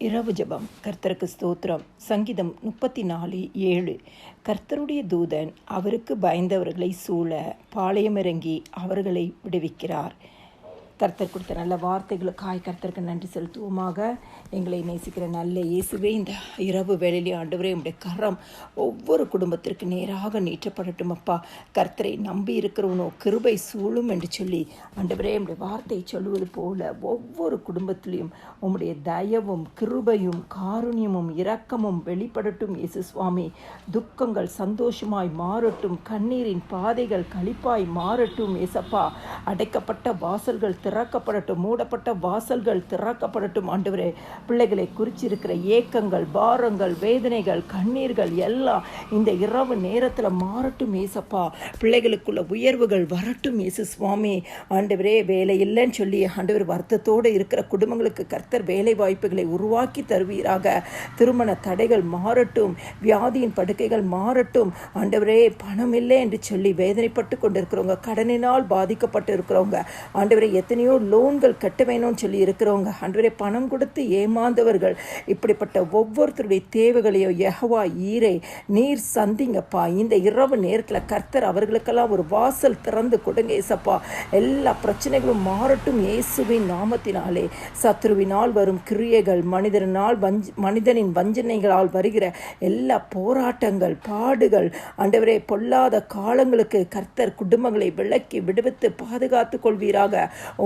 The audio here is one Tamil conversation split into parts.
இரவு ஜபம். கர்த்தருக்கு ஸ்தோத்திரம். சங்கீதம் முப்பத்தி நாலு ஏழு. கர்த்தருடைய தூதன் அவருக்கு பயந்தவர்களை சூழ பாளையமிறங்கி அவர்களை விடுவிக்கிறார். கர்த்தர் கொடுத்த நல்ல வார்த்தைகளுக்காய் கர்த்தருக்கு நன்றி செலுத்துவோமாக. எங்களை நேசிக்கிற நல்ல இயேசுவே இந்த இரவு வேளையிலே ஆண்டவரே உடைய கரம் ஒவ்வொரு குடும்பத்திற்கு நேராக நீட்டப்படட்டும் அப்பா. கர்த்தரை நம்பி இருக்கிறவனோ கிருபை சூழும் என்று சொல்லி ஆண்டவரே உடைய வார்த்தை சொல்லுவது போல ஒவ்வொரு குடும்பத்திலையும் உம்முடைய தயவும் கிருபையும் காருண்யமும் இரக்கமும் வெளிப்படட்டும் இயேசு சுவாமி. துக்கங்கள் சந்தோஷமாய் மாறட்டும் கண்ணீரின் பாதைகள் கழிப்பாய் மாறட்டும் ஏசப்பா அடைக்கப்பட்ட வாசல்கள் திறக்கப்படட்டும் மூடப்பட்ட வாசல்கள் திறக்கப்படட்டும் ஆண்டவரே. பிள்ளைகளை குறிச்சிருக்கிற ஏக்கங்கள் பாரங்கள் வேதனைகள் கண்ணீர்கள் எல்லாம் இந்த இரவு நேரத்தில் மாறட்டும் ஏசப்பா. பிள்ளைகளுக்குள்ள உயர்வுகள் வரட்டும் ஏசு சுவாமி. ஆண்டவரே வேலை இல்லைன்னு சொல்லி ஆண்டவர் வருத்தத்தோடு இருக்கிற குடும்பங்களுக்கு கர்த்தர் வேலை வாய்ப்புகளை உருவாக்கி தருவீராக. திருமண தடைகள் மாறட்டும் வியாதியின் படுக்கைகள் மாறட்டும். ஆண்டவரே பணம் இல்லை என்று சொல்லி வேதனைப்பட்டு கொண்டிருக்கிறவங்க கடனினால் பாதிக்கப்பட்டு இருக்கிறவங்க ஆண்டவரே எத்தனை எத்தனையோ லோன்கள் கட்ட வேணும்னு சொல்லி இருக்கிறவங்க ஆண்டவரே பணம் கொடுத்து ஏமாந்தவர்கள். இப்படிப்பட்ட ஒவ்வொருத்தருடைய தேவைகளையோ எஹவா ஈரை நீர் சந்திங்கப்பா. இந்த இரவு நேரத்தில் கர்த்தர் அவர்களுக்கெல்லாம் ஒரு வாசல் திறந்து கொடுங்க ஏசப்பா. எல்லா பிரச்சனைகளும் மாறட்டும் இயேசுவின் நாமத்தினாலே. சத்ருவினால் வரும் கிரியைகள் மனிதனால் வஞ்ச மனிதனின் வஞ்சனைகளால் வருகிற எல்லா போராட்டங்கள் பாடுகள் அண்டவரே பொல்லாத காலங்களுக்கு கர்த்தர் குடும்பங்களை விளக்கி விடுவித்து பாதுகாத்து கொள்வீராக.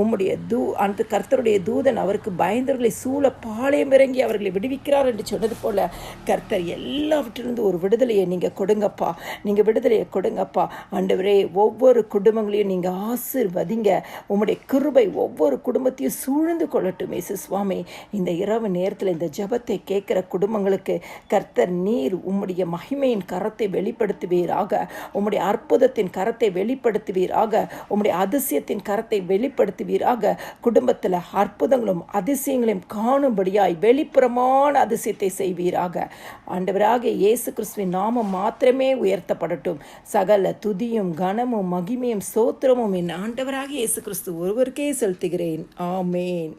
உம்முடைய தூ அந்த கர்த்தருடைய தூதன் அவருக்கு பயந்தவர்களை சூழ பாளையம் இறங்கி அவர்களை விடுவிக்கிறார் என்று சொன்னது போல கர்த்தர் எல்லாவற்றிலிருந்து ஒரு விடுதலையை நீங்கள் கொடுங்கப்பா. நீங்கள் விடுதலையை கொடுங்கப்பா. ஆண்டவரே ஒவ்வொரு குடும்பங்களையும் நீங்கள் ஆசிர்வதிங்க. உம்முடைய கிருபை ஒவ்வொரு குடும்பத்தையும் சூழ்ந்து கொள்ளட்டும் இசு சுவாமி. இந்த இரவு நேரத்தில் இந்த ஜபத்தை கேட்குற குடும்பங்களுக்கு கர்த்தர் நீர் உம்முடைய மகிமையின் கரத்தை வெளிப்படுத்துவீராக. உம்முடைய அற்புதத்தின் கரத்தை வெளிப்படுத்துவீராக. உம்முடைய அதிசயத்தின் கரத்தை வெளிப்படுத்தி வெளிப்படுத்துவீராக குடும்பத்தில் அற்புதங்களும் அதிசயங்களையும் காணும்படியாய் வெளிப்புறமான அதிசயத்தை செய்வீராக. ஆண்டவராக இயேசு கிறிஸ்துவின் நாமம் மாத்திரமே உயர்த்தப்படட்டும். சகல துதியும் கனமும் மகிமையும் சோத்திரமும் என் ஆண்டவராக இயேசு கிறிஸ்து ஒருவருக்கே செலுத்துகிறேன். ஆமேன்.